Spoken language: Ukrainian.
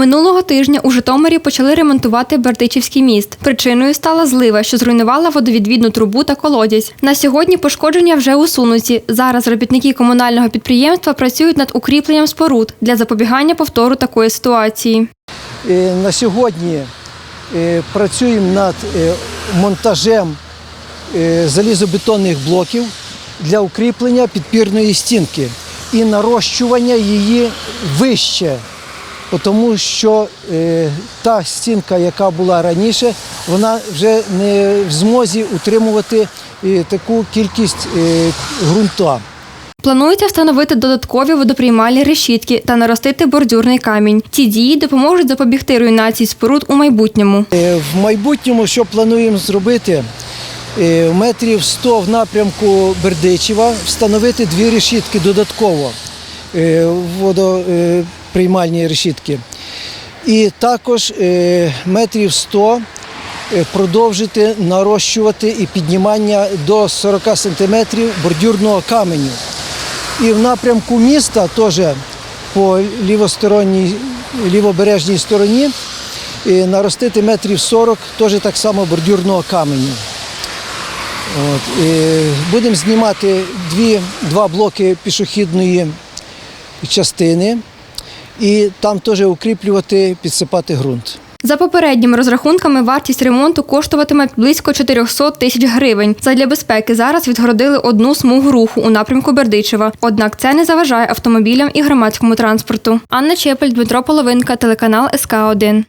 Минулого тижня у Житомирі почали ремонтувати Бердичівський міст. Причиною стала злива, що зруйнувала водовідвідну трубу та колодязь. На сьогодні пошкодження вже усунуті. Зараз робітники комунального підприємства працюють над укріпленням споруд для запобігання повтору такої ситуації. Е, На сьогодні е, працюємо над е, монтажем залізобетонних блоків для укріплення підпірної стінки і нарощування її вище, тому що е, та стінка, яка була раніше, вона вже не в змозі утримувати е, таку кількість е, ґрунта. Планується встановити додаткові водоприймальні решітки та наростити бордюрний камінь. Ці дії допоможуть запобігти руйнації споруд у майбутньому. В майбутньому, що плануємо зробити, метрів 100 в напрямку Бердичева встановити дві решітки додатково, водоприймальні решітки. І також е, метрів 100 е, продовжити нарощувати і піднімання до 40 сантиметрів бордюрного каменю. І в напрямку міста теж по лівосторонній, лівобережній стороні е, наростити метрів 40, теж так само бордюрного каменю. От, будемо знімати дві, два блоки пішохідної частини і там теж укріплювати, підсипати ґрунт. За попередніми розрахунками, вартість ремонту коштуватиме близько 400 тисяч гривень. Задля безпеки зараз відгородили одну смугу руху у напрямку Бердичева. Однак це не заважає автомобілям і громадському транспорту. Анна Чепель, Дмитро Половинка, телеканал СК 1